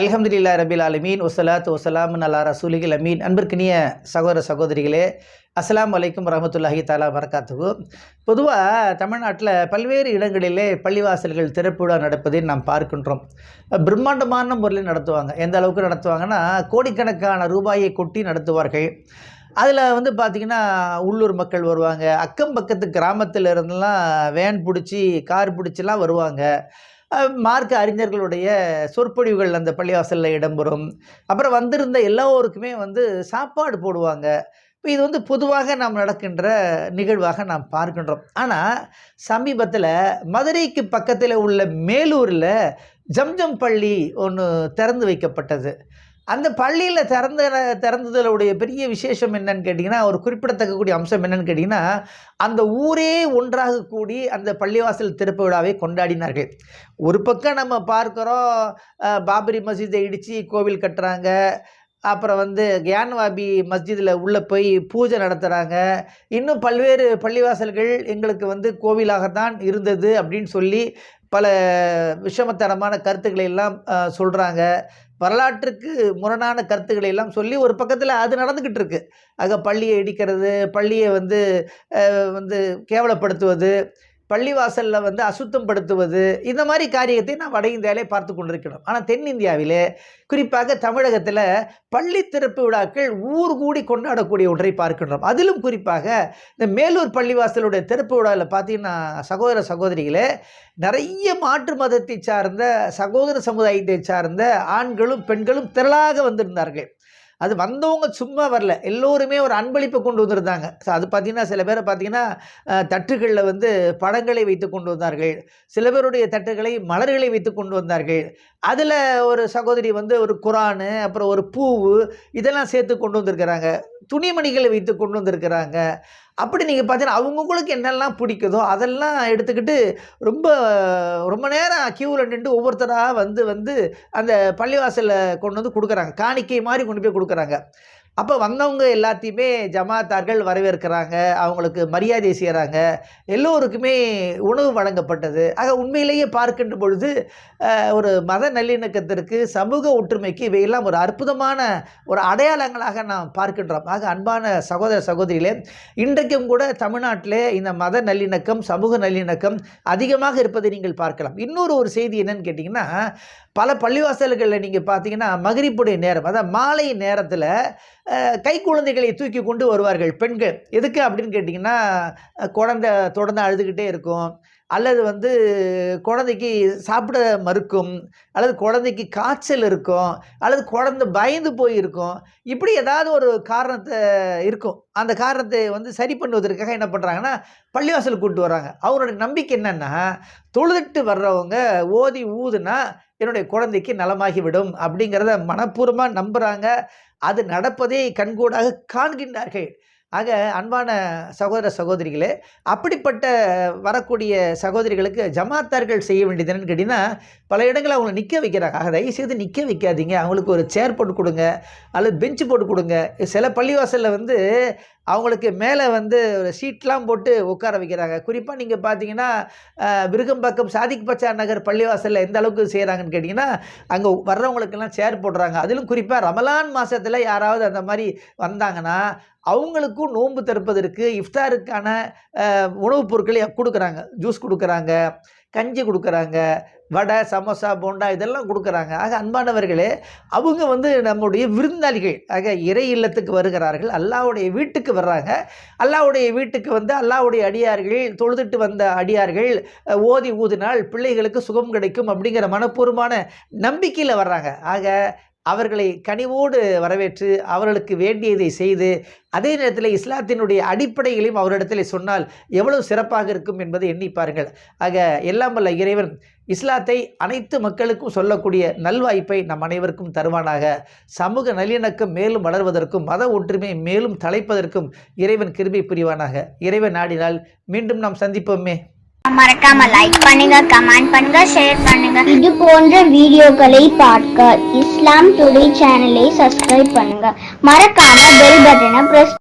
அலமதுல்லா ரபில் அலமீன் ஒசலாத் வசலாம் அல்லா ரசூலிகள் அமீன். அன்பிற்கினிய சகோதர சகோதரிகளே அஸ்லாம் வலைக்கும் ரஹமத்துல்லாஹி தாலா வரகாத்துகு பொதுவாக தமிழ்நாட்டில் பல்வேறு இடங்களிலே பள்ளிவாசல்கள் திறப்பு விழா நடப்பதை நாம் பார்க்கின்றோம். பிரம்மாண்டமான முறையில் நடத்துவாங்க. எந்த அளவுக்கு நடத்துவாங்கன்னா கோடிக்கணக்கான ரூபாயை கொட்டி நடத்துவார்கள். அதில் வந்து பார்த்திங்கன்னா உள்ளூர் மக்கள் வருவாங்க. அக்கம் பக்கத்து கிராமத்தில் இருந்தெல்லாம் வேன் பிடிச்சி கார் பிடிச்சிலாம் வருவாங்க. மார்க்க அறிஞர்களுடைய சொற்பொழிவுகள் அந்த பள்ளிவாசலில் இடம்பெறும். அப்புறம் வந்திருந்த எல்லோருக்குமே வந்து சாப்பாடு போடுவாங்க. இப்போ இது வந்து பொதுவாக நாம் நடக்கின்ற நிகழ்வாக நாம் பார்க்கின்றோம். ஆனால் சமீபத்தில் மதுரைக்கு பக்கத்தில் உள்ள மேலூரில் ஜம்ஜம் பள்ளி ஒன்று திறந்து வைக்கப்பட்டது. அந்த பள்ளியில் திறந்த திறந்ததனுடைய பெரிய விசேஷம் என்னன்னு கேட்டிங்கன்னா ஒரு குறிப்பிடத்தக்கக்கூடிய அம்சம் என்னன்னு கேட்டிங்கன்னா அந்த ஊரே ஒன்றாக கூடி அந்த பள்ளிவாசல் திறப்பு விழாவை கொண்டாடினார்கள். ஒரு பக்கம் நம்ம பார்க்குறோம் பாபரி மசீதை இடித்து கோவில் கட்டுறாங்க. அப்புறம் வந்து கியான்வாபி மஸ்ஜிதில் உள்ளே போய் பூஜை நடத்துகிறாங்க இன்னும் பல்வேறு பள்ளிவாசல்கள் எங்களுக்கு வந்து கோவிலாகத்தான் இருந்தது அப்படின்னு சொல்லி பல விஷமத்தனமான கருத்துக்களை எல்லாம் சொல்கிறாங்க வரலாற்றுக்கு முரணான கருத்துக்களை எல்லாம் சொல்லி ஒரு பக்கத்தில் அது நடந்துக்கிட்டு இருக்கு. ஆக பள்ளியை இடிக்கிறது பள்ளியை வந்து வந்து கேவலப்படுத்துவது பள்ளிவாசலில் வந்து அசுத்தம் படுத்துவது இந்த மாதிரி காரியத்தை நாம் வட இந்தியாவிலே பார்த்து கொண்டிருக்கிறோம். ஆனால் தென்னிந்தியாவிலே குறிப்பாக தமிழகத்தில் பள்ளி திறப்பு விழாக்கள் ஊர் கூடி கொண்டாடக்கூடிய ஒன்றை பார்க்கின்றோம். அதிலும் குறிப்பாக இந்த மேலூர் பள்ளிவாசலுடைய திறப்பு விழாவில் பார்த்தீங்கன்னா சகோதர சகோதரிகளே நிறைய மாற்று மதத்தை சார்ந்த சகோதர சமுதாயத்தை சார்ந்த ஆண்களும் பெண்களும் திரளாக வந்திருந்தார்கள். அது வந்தவங்க சும்மா வரல. எல்லோருமே ஒரு அன்பளிப்பை கொண்டு வந்திருந்தாங்க. ஸோ அது பார்த்தீங்கன்னா சில பேரை பார்த்திங்கன்னா தட்டுகளில் வந்து படங்களை வைத்து கொண்டு வந்தார்கள். சில பேருடைய தட்டுகளை மலர்களை வைத்து கொண்டு வந்தார்கள். அதில் ஒரு சகோதரி வந்து ஒரு குரானு அப்புறம் ஒரு பூவு இதெல்லாம் சேர்த்து கொண்டு வந்திருக்கிறாங்க. துணிமணிகளை வைத்து கொண்டு வந்திருக்கிறாங்க. அப்படி நீங்கள் பார்த்தீங்கன்னா அவங்கவுங்களுக்கு என்னெல்லாம் பிடிக்குதோ அதெல்லாம் எடுத்துக்கிட்டு ரொம்ப ரொம்ப நேரம் க்யூவில் நின்று ஒவ்வொருத்தராக வந்து வந்து அந்த பள்ளிவாசலில் கொண்டு வந்து கொடுக்குறாங்க. காணிக்கை மாதிரி கொண்டு போய் கொடுக்குறாங்க. அப்போ வந்தவங்க எல்லாத்தையுமே ஜமாத்தார்கள் வரவேற்கிறாங்க அவங்களுக்கு மரியாதை செய்கிறாங்க எல்லோருக்குமே உணவு வழங்கப்பட்டது. ஆக உண்மையிலேயே பார்க்கின்ற பொழுது ஒரு மத நல்லிணக்கத்திற்கு சமூக ஒற்றுமைக்கு இவையெல்லாம் ஒரு அற்புதமான ஒரு அடையாளங்களாக நாம் பார்க்கின்றோம். ஆக அன்பான சகோதர சகோதரிகளே இன்றைக்கும் கூட தமிழ்நாட்டிலே இந்த மத நல்லிணக்கம் சமூக நல்லிணக்கம் அதிகமாக இருப்பதை நீங்கள் பார்க்கலாம். இன்னொரு ஒரு செய்தி என்னன்னு கேட்டிங்கன்னா பல பள்ளிவாசல்களில் நீங்கள் பார்த்தீங்கன்னா மகிரிப்புடைய நேரம் அதாவது மாலை நேரத்தில் கை குழந்தைகளை தூக்கி கொண்டு வருவார்கள். பெண்கள் எதுக்கு அப்படின்னு கேட்டிங்கன்னா குழந்தை தொடர்ந்து அழுதுகிட்டே இருக்கும். அல்லது வந்து குழந்தைக்கு சாப்பிட மறுக்கும் அல்லது குழந்தைக்கு காய்ச்சல் இருக்கும் அல்லது குழந்தை பயந்து போய் இருக்கும். இப்படி ஏதாவது ஒரு காரணத்தை இருக்கும். அந்த காரணத்தை வந்து சரி பண்ணுவதற்காக என்ன பண்ணுறாங்கன்னா பள்ளிவாசல் கூப்பிட்டு வராங்க அவரோட நம்பிக்கை என்னென்னா தொழுதுட்டு வர்றவங்க ஓதி ஊதுனா என்னுடைய குழந்தைக்கு நலமாகிவிடும் அப்படிங்கிறத மனப்பூர்வமாக நம்புகிறாங்க அது நடப்பதை கண்கூடாக காண்கின்றார்கள். ஆக அன்பான சகோதர சகோதரிகளே அப்படிப்பட்ட வரக்கூடிய சகோதரிகளுக்கு ஜமாத்தார்கள் செய்ய வேண்டியது என்னன்னு கேட்டிங்கன்னா பல இடங்களில் அவங்கள நிற்க வைக்கிறாங்க. ஆக தயவுசெய்து நிற்க வைக்காதீங்க. அவங்களுக்கு ஒரு சேர் போட்டு கொடுங்க அல்லது பெஞ்சு போட்டு கொடுங்க. சில பள்ளிவாசலில் வந்து அவங்களுக்கு மேலே வந்து ஒரு சீட்லாம் போட்டு உட்கார வைக்கிறாங்க. குறிப்பாக நீங்கள் பார்த்தீங்கன்னா விருகம்பாக்கம் சாதிக் பச்சா நகர் பள்ளிவாசலில் எந்த அளவுக்கு செய்கிறாங்கன்னு கேட்டிங்கன்னா அங்கே வர்றவங்களுக்கெல்லாம் சேர் போடுறாங்க. அதிலும் குறிப்பாக ரமலான் மாதத்தில் யாராவது அந்த மாதிரி வந்தாங்கன்னா அவங்களுக்கும் நோன்பு தடுப்பதற்கு இஃப்தாருக்கான உணவுப் பொருட்களை கொடுக்குறாங்க. ஜூஸ் கொடுக்குறாங்க கஞ்சி கொடுக்குறாங்க வடை சமோசா போண்டா இதெல்லாம் கொடுக்குறாங்க. ஆக அன்பானவர்களே அவங்க வந்து நம்முடைய விருந்தாளிகள். ஆக இறை இல்லத்துக்கு வருகிறார்கள். அல்லாவுடைய வீட்டுக்கு வர்றாங்க. அல்லாவுடைய வீட்டுக்கு வந்து அல்லாவுடைய அடியார்கள் தொழுதுட்டு வந்த அடியார்கள் ஓதி ஊதினால் பிள்ளைகளுக்கு சுகம் கிடைக்கும் அப்படிங்கிற மனப்பூர்வமான நம்பிக்கையில் வர்றாங்க. ஆக அவர்களை கனிவோடு வரவேற்று அவர்களுக்கு வேண்டியதை செய்து அதே நேரத்தில் இஸ்லாத்தினுடைய அடிப்படைகளையும் அவரிடத்தில் சொன்னால் எவ்வளவு சிறப்பாக இருக்கும் என்பதை எண்ணி பாருங்கள். ஆக எல்லாம் வல்ல இறைவன் இஸ்லாத்தை அனைத்து மக்களுக்கும் சொல்லக்கூடிய நல்வாய்ப்பை நம் அனைவருக்கும் தருவானாக. சமூக நல்லிணக்கம் மேலும் வளர்வதற்கும் மத ஒற்றுமை மேலும் தலைப்பதற்கும் இறைவன் கிருபி புரிவானாக. இறைவன் நாடினால் மீண்டும் நாம் சந்திப்போமே. மறக்காம லைக் பண்ணுங்க கமெண்ட் பண்ணுங்க ஷேர் பண்ணுங்க. இது போன்ற வீடியோக்களை பார்க்க இஸ்லாம் டுடே சேனலை சப்ஸ்கிரைப் பண்ணுங்க. மறக்காம பெல் பட்டனை பிரஸ்